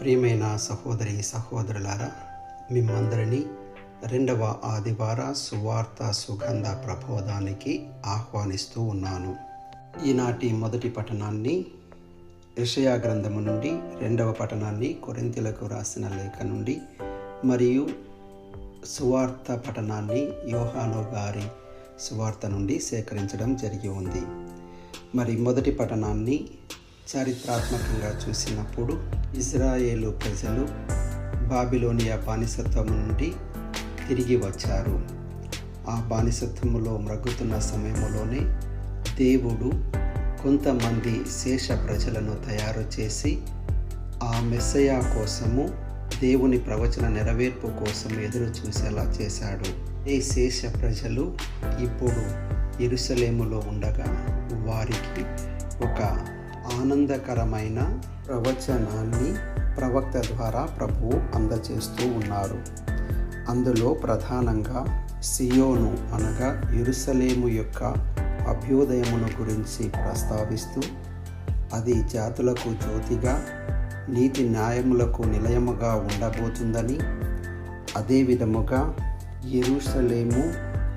ప్రియమైన సహోదరి సహోదరులారా మిమ్మందరినీ రెండవ ఆదివార సువార్త సుగంధ ప్రబోధానికి ఆహ్వానిస్తూ ఉన్నాను. ఈనాటి మొదటి పఠనాన్ని యషయా గ్రంథము నుండి రెండవ పఠనాన్ని కొరింతలకు రాసిన లేఖ నుండి మరియు సువార్త పఠనాన్ని యోహాను గారి సువార్త నుండి సేకరించడం జరిగి ఉంది. మరి మొదటి పఠనాన్ని చారిత్రాత్మకంగా చూసినప్పుడు ఇస్రాయేలు ప్రజలు బాబిలోనియా బానిసత్వం నుండి తిరిగి వచ్చారు. ఆ బానిసత్వములో మ్రగ్గుతున్న సమయంలోనే దేవుడు కొంతమంది శేష ప్రజలను తయారు చేసి ఆ మెస్సయా కోసము దేవుని ప్రవచన నెరవేర్పు కోసం ఎదురు చూసేలా చేశాడు. ఈ శేష ప్రజలు ఇప్పుడు ఎరుసలేములో ఉండగా వారికి ఒక ఆనందకరమైన ప్రవచనాన్ని ప్రవక్త ద్వారా ప్రభువు అందజేస్తూ ఉన్నారు అందులో ప్రధానంగా సియోను అనగా ఎరుసలేము యొక్క అభ్యుదయమును గురించి ప్రస్తావిస్తూ అది జాతులకు జ్యోతిగా నీతి న్యాయములకు నిలయముగా ఉండబోతుందని అదే విధముగా ఎరుసలేము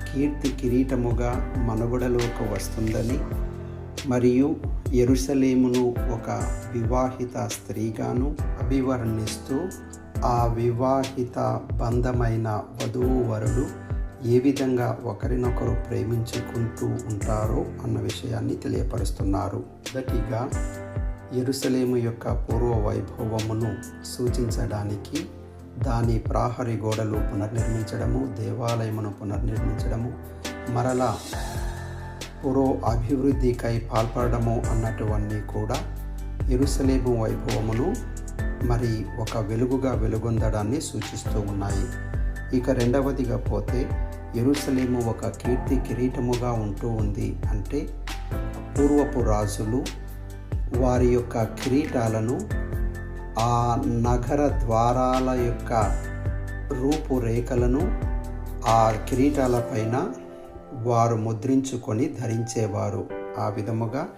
కీర్తి కిరీటముగా మనుగడలోకి వస్తుందని మరియు ఎరుసలేమును ఒక వివాహిత స్త్రీగాను అభివర్ణిస్తూ ఆ వివాహిత బంధమైన వధువు వరుడు ఏ విధంగా ఒకరినొకరు ప్రేమించుకుంటూ ఉంటారో అన్న విషయాన్ని తెలియపరుస్తున్నారు. మొదటిగా ఎరుసలేము యొక్క పూర్వ వైభవమును సూచించడానికి దాని ప్రాహరి గోడలు పునర్నిర్మించడము దేవాలయమును పునర్నిర్మించడము మరలా పూర్వ అభివృద్ధికై పాల్పడము అన్నటువన్నీ కూడా ఎరుసలేము వైభవమును మరి ఒక వెలుగుగా వెలుగొందడాన్ని సూచిస్తూ ఉన్నాయి. ఇక రెండవదిగా పోతే ఎరుసలేము ఒక కీర్తి కిరీటముగా ఉంటూ ఉంది అంటే పూర్వపు రాజులు వారి యొక్క కిరీటాలను ఆ నగర ద్వారాల యొక్క రూపురేఖలను ఆ కిరీటాల పైన వారు ముద్రించుకొని ధరించేవారు. ఆ విధముగా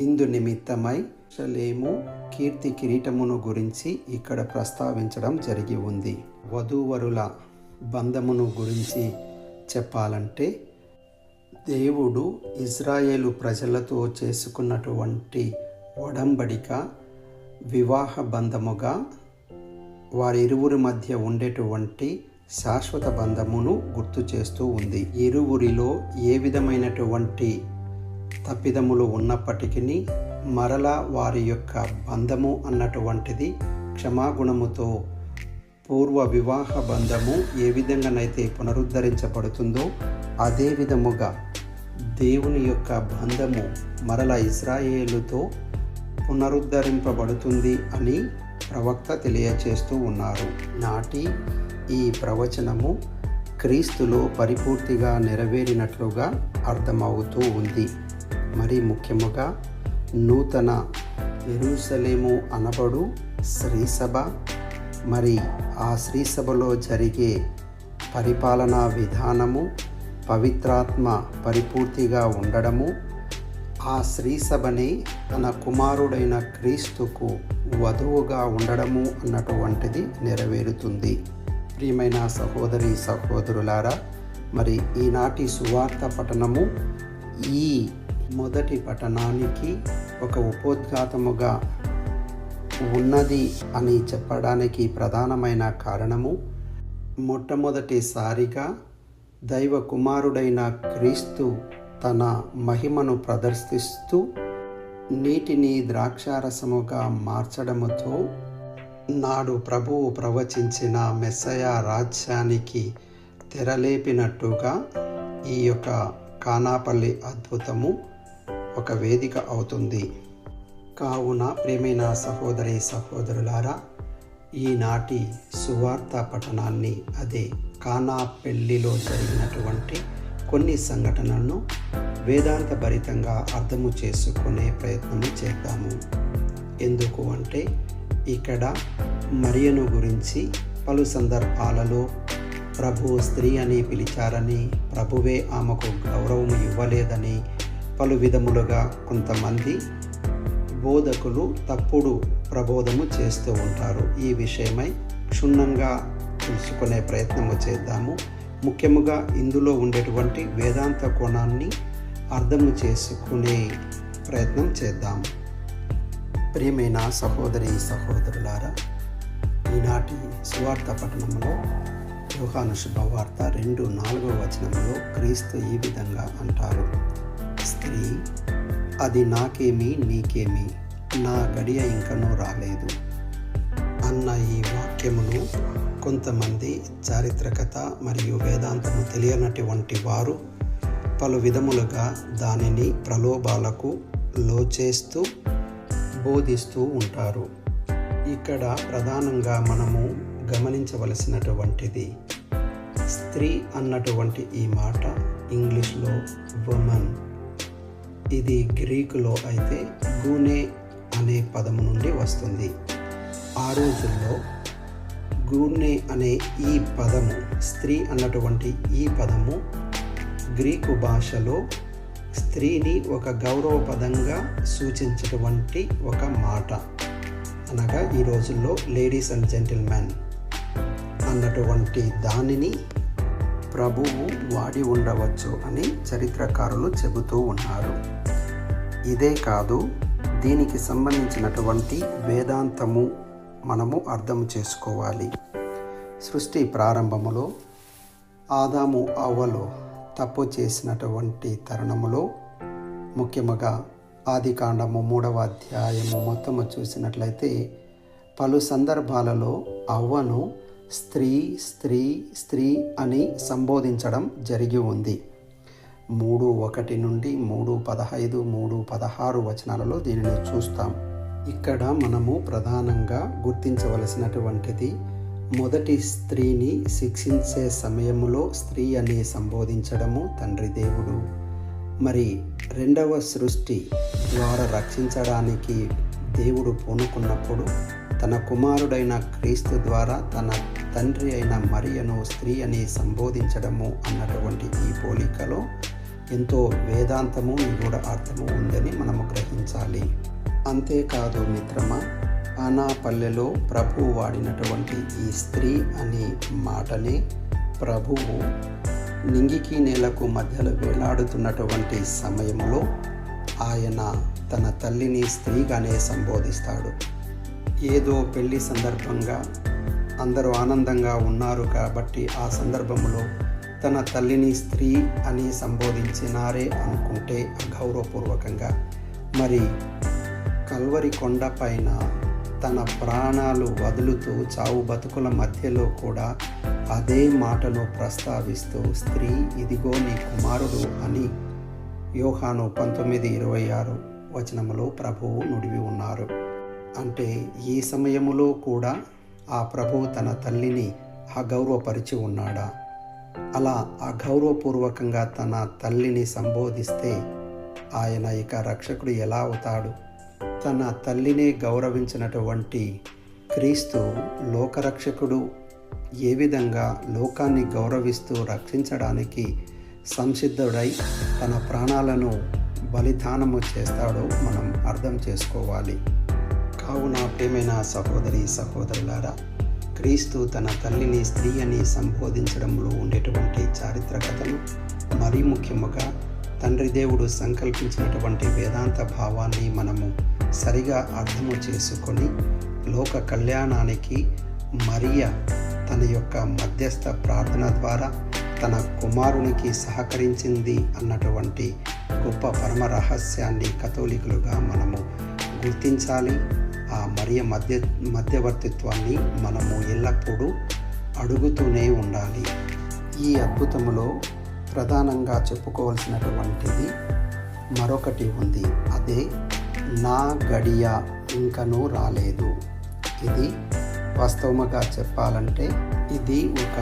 ఇందు నిమిత్తమై షలేము కీర్తి కిరీటమును గురించి ఇక్కడ ప్రస్తావించడం జరిగి ఉంది. వధూవరుల బంధమును గురించి చెప్పాలంటే దేవుడు ఇజ్రాయేలు ప్రజలతో చేసుకున్నటువంటి ఒడంబడిక వివాహ బంధముగా వారిరువురి మధ్య ఉండేటువంటి శాశ్వత బంధమును గుర్తు చేస్తూ ఉంది. ఇరువురిలో ఏ విధమైనటువంటి తప్పిదములు ఉన్నప్పటికీ మరలా వారి యొక్క బంధము అన్నటువంటిది క్షమాగుణముతో పూర్వ వివాహ బంధము ఏ విధంగానైతే పునరుద్ధరించబడుతుందో అదే విధముగా దేవుని యొక్క బంధము మరల ఇస్రాయేలుతో పునరుద్ధరింపబడుతుంది అని ప్రవక్త తెలియచేస్తూ ఉన్నారు. నాటి ఈ ప్రవచనము క్రీస్తులో పరిపూర్తిగా నెరవేరినట్లుగా అర్థమవుతూ ఉంది. మరి ముఖ్యముగా నూతన ఎరుసలేము అనబడు శ్రీసభ. మరి ఆ శ్రీసభలో జరిగే పరిపాలనా విధానము పవిత్రాత్మ పరిపూర్తిగా ఉండడము ఆ శ్రీసభని తన కుమారుడైన క్రీస్తుకు వధువుగా ఉండడము అన్నటువంటిది నెరవేరుతుంది. ప్రియమైన సహోదరి సహోదరులారా మరి ఈనాటి సువార్త పఠనము ఈ మొదటి పఠనానికి ఒక ఉపోద్ఘాతముగా ఉన్నది అని చెప్పడానికి ప్రధానమైన కారణము మొట్టమొదటిసారిగా దైవ కుమారుడైన క్రీస్తు తన మహిమను ప్రదర్శిస్తూ నీటిని ద్రాక్షారసముగా మార్చడముతో నాడు ప్రభువు ప్రవచించిన మెస్సయ రాజ్యానికి తెరలేపినట్టుగా ఈ యొక్క కానాపల్లి అద్భుతము ఒక వేదిక అవుతుంది. కావున ప్రేమైన సహోదరి సహోదరులారా ఈనాటి సువార్త పఠనాన్ని అదే కానా పెళ్ళిలో జరిగినటువంటి కొన్ని సంఘటనలను వేదాంత భరితంగా అర్థము చేసుకునే ప్రయత్నము చేద్దాము. ఎందుకు అంటే ఇక్కడ మరియను గురించి పలు సందర్భాలలో ప్రభు స్త్రీ అని పిలిచారని ప్రభువే ఆమెకు గౌరవం ఇవ్వలేదని పలు విధములుగా కొంతమంది బోధకులు తప్పుడు ప్రబోధము చేస్తూ ఉంటారు. ఈ విషయమై క్షుణ్ణంగా తెలుసుకునే ప్రయత్నము చేద్దాము. ముఖ్యముగా ఇందులో ఉండేటువంటి వేదాంత కోణాన్ని అర్థము చేసుకునే ప్రయత్నం చేద్దాము. ప్రియమైన సహోదరి సహోదరులారా ఈనాటి సువార్త పట్టణంలో యోహాను శుభవార్త రెండు నాలుగో వచనంలో క్రీస్తు ఈ విధంగా అంటారు. స్త్రీ అది నాకేమి నీకేమి? నా గడియ ఇంకనూ రాలేదు. అన్న ఈ వాక్యమును కొంతమంది చారిత్రకత మరియు వేదాంతము తెలియనటువంటి వారు పలు విధములుగా దానిని ప్రలోభాలకు లోచేస్తూ బోధిస్తూ ఉంటారు. ఇక్కడ ప్రధానంగా మనము గమనించవలసినటువంటిది స్త్రీ అన్నటువంటి ఈ మాట ఇంగ్లీష్లో ఉమెన్ ఇది గ్రీకులో అయితే గూనే అనే పదము నుండి వస్తుంది. ఆ రోజుల్లో గూనే అనే ఈ పదము స్త్రీ అన్నటువంటి ఈ పదము గ్రీకు భాషలో స్త్రీని ఒక గౌరవపదంగా సూచించేటువంటి ఒక మాట. అనగా ఈ రోజుల్లో లేడీస్ అండ్ జెంటిల్మెన్ అన్నటువంటి దానిని ప్రభువు వాడి ఉండవచ్చు అని చరిత్రకారులు చెబుతూ ఉన్నారు. ఇదే కాదు దీనికి సంబంధించినటువంటి వేదాంతము మనము అర్థం చేసుకోవాలి. సృష్టి ప్రారంభములో ఆదాము అవ్వలు తప్పు చేసినటువంటి తరుణములో ముఖ్యముగా ఆది కాండము మూడవ అధ్యాయము మొత్తము చూసినట్లయితే పలు సందర్భాలలో అవ్వను స్త్రీ స్త్రీ స్త్రీ అని సంబోధించడం జరిగి ఉంది. మూడు ఒకటి నుండి మూడు పదహైదు మూడు పదహారు వచనాలలో దీనిని చూస్తాం. ఇక్కడ మనము ప్రధానంగా గుర్తించవలసినటువంటిది మొదటి స్త్రీని శిక్షించే సమయంలో స్త్రీ అని సంబోధించడము తండ్రి దేవుడు. మరి రెండవ సృష్టి ద్వారా రక్షించడానికి దేవుడు పూనుకున్నప్పుడు తన కుమారుడైన క్రీస్తు ద్వారా తన తండ్రి అయిన మరియను స్త్రీ అని సంబోధించడము అన్నటువంటి ఈ పోలికలో ఎంతో వేదాంతము నిగూఢ అర్థము ఉందని మనము గ్రహించాలి. అంతేకాదు మిత్రమా ఆనాపల్లెలో ప్రభువు వాడినటువంటి ఈ స్త్రీ అనే మాటనే ప్రభువు నింగికి నేలకు మధ్యలో వేలాడుతున్నటువంటి సమయంలో ఆయన తన తల్లిని స్త్రీగానే సంబోధిస్తాడు. ఏదో పెళ్ళి సందర్భంగా అందరూ ఆనందంగా ఉన్నారు కాబట్టి ఆ సందర్భంలో తన తల్లిని స్త్రీ అని సంబోధించినారే అనుకుంటే అగౌరవపూర్వకంగా. మరి కల్వరి కొండ పైన తన ప్రాణాలు వదులుతూ చావు బతుకుల మధ్యలో కూడా అదే మాటను ప్రస్తావిస్తూ స్త్రీ ఇదిగో నీ కుమారుడు అని యోహాను పంతొమ్మిది ఇరవై ఆరు వచనములో ప్రభువు నుడివి ఉన్నారు. అంటే ఈ సమయములో కూడా ఆ ప్రభువు తన తల్లిని అగౌరవపరిచి ఉన్నాడా? అలా అగౌరవపూర్వకంగా తన తల్లిని సంబోధిస్తే ఆయన ఇక రక్షకుడు ఎలా అవుతాడు? తన తల్లినే గౌరవించినటువంటి క్రీస్తు లోకరక్షకుడు ఏ విధంగా లోకాన్ని గౌరవిస్తూ రక్షించడానికి సంసిద్ధుడై తన ప్రాణాలను బలిదానము చేస్తాడో మనం అర్థం చేసుకోవాలి. కావున ప్రేమైన సహోదరి సహోదరులారా క్రీస్తు తన తల్లిని స్త్రీ అని సంబోధించడంలో ఉండేటువంటి చారిత్రకతను మరీ ముఖ్యముగా తండ్రి దేవుడు సంకల్పించినటువంటి వేదాంత భావాన్ని మనము సరిగా అర్థము చేసుకొని లోక కళ్యాణానికి మరియ తన యొక్క మధ్యస్థ ప్రార్థన ద్వారా తన కుమారునికి సహకరించింది అన్నటువంటి గొప్ప పరమ రహస్యాన్ని కథోలికులుగా మనము గుర్తించాలి. ఆ మరియ మధ్య మధ్యవర్తిత్వాన్ని మనము ఎల్లప్పుడూ అడుగుతూనే ఉండాలి. ఈ అద్భుతములో ప్రధానంగా చెప్పుకోవాల్సినటువంటిది మరొకటి ఉంది. అదే నా గడియ ఇంకనూ రాలేదు. ఇది వాస్తవముగా చెప్పాలంటే ఇది ఒక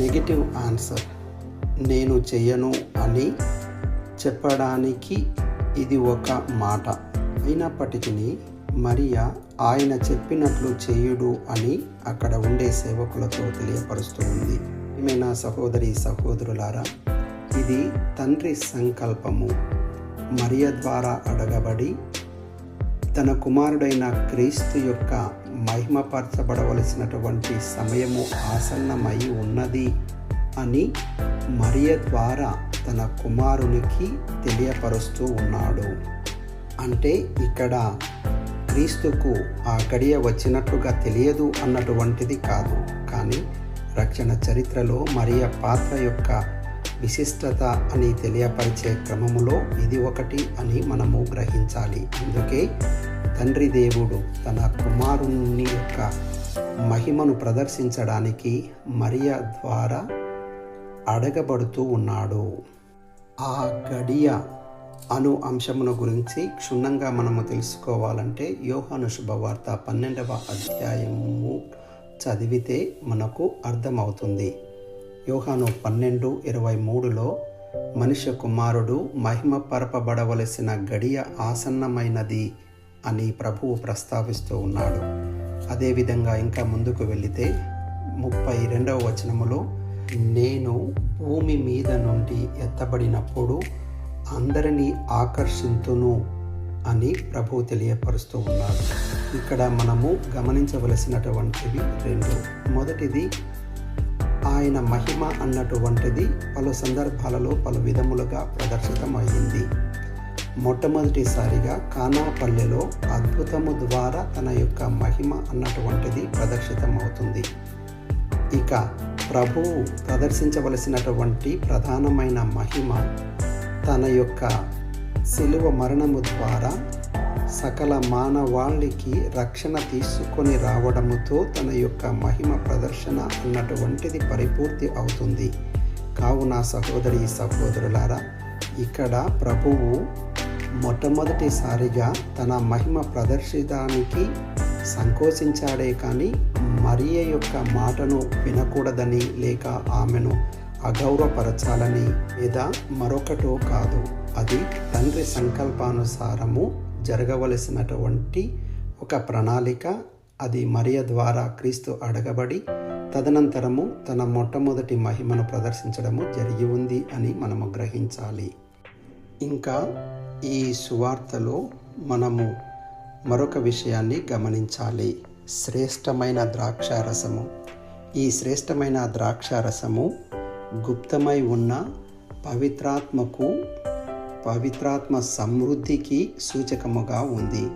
నెగిటివ్ ఆన్సర్. నేను చెయ్యను అని చెప్పడానికి ఇది ఒక మాట. అయినప్పటికీ మరియా ఆయన చెప్పినట్లు చేయుడు అని అక్కడ ఉండే సేవకులతో తెలియపరుస్తూ ఉంది. ఏమైనా సహోదరి సహోదరులారా ఇది తండ్రి సంకల్పము. మరియ ద్వారా అడగబడి తన కుమారుడైన క్రీస్తు యొక్క మహిమపరచబడవలసినటువంటి సమయము ఆసన్నమై ఉన్నది అని మరియ ద్వారా తన కుమారునికి తెలియపరుస్తూ ఉన్నాడు. అంటే ఇక్కడ క్రీస్తుకు ఆ గడియ వచ్చినట్లుగా తెలియదు అన్నటువంటిది కాదు. కానీ రక్షణ చరిత్రలో మరియ పాత్ర యొక్క విశిష్టత అని తెలియపరిచే క్రమములో ఇది ఒకటి అని మనము గ్రహించాలి. అందుకే తండ్రి దేవుడు తన కుమారుని యొక్క మహిమను ప్రదర్శించడానికి మరియ ద్వారా అడగబడుతూ ఉన్నాడు. ఆ గడియ అను అంశమును గురించి క్షుణ్ణంగా మనము తెలుసుకోవాలంటే యోహాను శుభవార్త పన్నెండవ అధ్యాయము చదివితే మనకు అర్థమవుతుంది. యోహాను పన్నెండు ఇరవై మూడులో మనుష్య కుమారుడు మహిమ పరపబడవలసిన గడియ ఆసన్నమైనది అని ప్రభువు ప్రస్తావిస్తూ ఉన్నాడు. అదేవిధంగా ఇంకా ముందుకు వెళితే ముప్పై రెండవ వచనములో నేను భూమి మీద నుండి ఎత్తబడినప్పుడు అందరినీ ఆకర్షింతును అని ప్రభు తెలియపరుస్తూ ఉన్నాడు. ఇక్కడ మనము గమనించవలసినటువంటివి రెండు. మొదటిది ఆయన మహిమ అన్నటువంటిది పలు సందర్భాలలో పలు విధములుగా ప్రదర్శితమైంది మొట్టమొదటిసారిగా కానాపల్లెలో అద్భుతము ద్వారా తన యొక్క మహిమ అన్నటువంటిది ప్రదర్శితమవుతుంది. ఇక ప్రభువు ప్రదర్శించవలసినటువంటి ప్రధానమైన మహిమ తన యొక్క శిలువ మరణము ద్వారా సకల మానవాళికి రక్షణ తీసుకొని రావడముతో తన యొక్క మహిమ ప్రదర్శన అన్నటువంటిది పరిపూర్తి అవుతుంది. కావున సహోదరి సహోదరులారా ఇక్కడ ప్రభువు మొట్టమొదటిసారిగా తన మహిమ ప్రదర్శించడానికి సంకోచించాడే కానీ మరియ యొక్క మాటను వినకూడదని లేక ఆమెను అగౌరవపరచాలని లేదా మరొకటో కాదు. అది తండ్రి సంకల్పానుసారము జరగవలసినటువంటి ఒక ప్రణాళిక అది మరియ ద్వారా క్రీస్తు అడగబడి తదనంతరము తన మొట్టమొదటి మహిమను ప్రదర్శించడము జరిగి ఉంది అని మనము గ్రహించాలి. ఇంకా ఈ సువార్తలో మనము మరొక విషయాన్ని గమనించాలి. శ్రేష్టమైన ద్రాక్షారసము. ఈ శ్రేష్టమైన ద్రాక్షారసము గుప్తమై ఉన్న పవిత్రాత్మకు పవిత్రాత్మ సమృద్ధికి సూచకముగా ఉంది.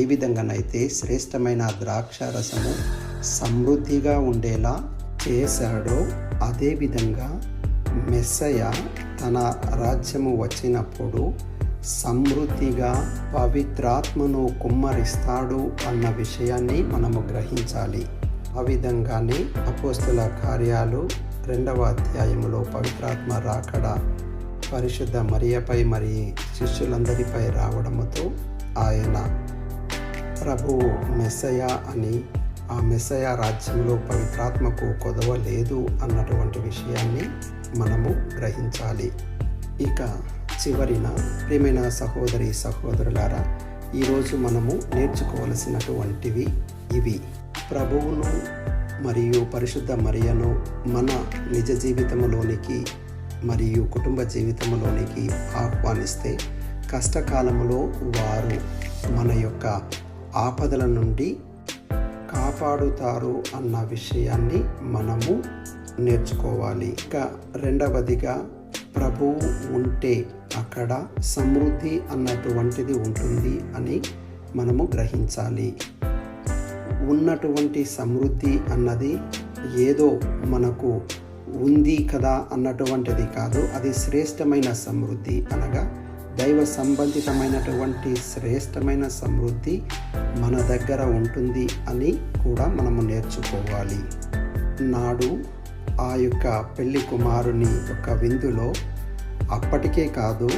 ఏ విధంగానైతే శ్రేష్టమైన ద్రాక్షారసము సమృద్ధిగా ఉండేలా చేశాడో అదేవిధంగా మెస్సయ తన రాజ్యము వచ్చినప్పుడు సమృద్ధిగా పవిత్రాత్మను కుమ్మరిస్తాడు అన్న విషయాన్ని మనము గ్రహించాలి. ఆ విధంగానే అపోస్తుల కార్యాలు రెండవ అధ్యాయములో పవిత్రాత్మ రాకడ పరిశుద్ధ మరియపై మరి శిష్యులందరిపై రావడముతో ఆయన ప్రభువు మెస్సయ అని ఆ మెస్సయ రాజ్యంలో పవిత్రాత్మకు కొదవ లేదు అన్నటువంటి విషయాన్ని మనము గ్రహించాలి. ఇక చివరిన ప్రియమైన సహోదరి సహోదరులారా ఈరోజు మనము నేర్చుకోవలసినటువంటివి ఇవి. ప్రభువును మరియు పరిశుద్ధ మరియను మన నిజ జీవితంలోనికి మరియు కుటుంబ జీవితంలోనికి ఆహ్వానిస్తే కష్టకాలములో వారు మన యొక్క ఆపదల నుండి కాపాడుతారు అన్న విషయాన్ని మనము నేర్చుకోవాలి. ఇక రెండవదిగా ప్రభువు ఉంటే అక్కడ సమృద్ధి అన్నటువంటిది ఉంటుంది అని మనము గ్రహించాలి. ఉన్నటువంటి సమృద్ధి అన్నది ఏదో మనకు ఉంది కదా అన్నటువంటిది కాదు. అది శ్రేష్టమైన సమృద్ధి అనగా దైవ సంబంధితమైనటువంటి శ్రేష్టమైన సమృద్ధి మన దగ్గర ఉంటుంది అని కూడా మనము నేర్చుకోవాలి. నాడు ఆ యొక్క పెళ్ళి కుమారుని యొక్క విందులో అప్పటికే కాదు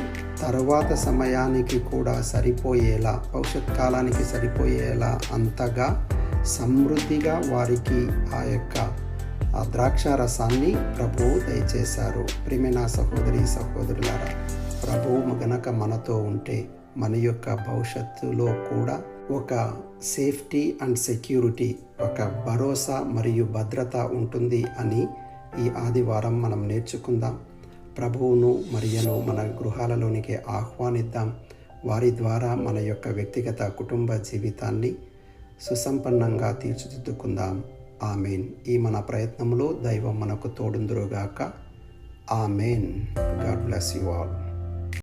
తరువాత సమయానికి కూడా సరిపోయేలా భవిష్యత్ కాలానికి సరిపోయేలా అంతగా సమృద్ధిగా వారికి ఆ యొక్క ఆ ద్రాక్ష రసాన్ని ప్రభువు దయచేశారు. ప్రియమైన సహోదరి సహోదరులారా ప్రభువు గనక మనతో ఉంటే మన యొక్క భవిష్యత్తులో కూడా ఒక సేఫ్టీ అండ్ సెక్యూరిటీ ఒక భరోసా మరియు భద్రత ఉంటుంది అని ఈ ఆదివారం మనం నేర్చుకుందాం. ప్రభువును మరియను మన గృహాలలోనికి ఆహ్వానిద్దాం. వారి ద్వారా మన యొక్క వ్యక్తిగత కుటుంబ జీవితాన్ని సుసంపన్నంగా తీర్చిదిద్దుకుందాం. ఆమెన్. ఈ మన ప్రయత్నంలో దైవం మనకు తోడుందురుగాక. Amen. God bless you all.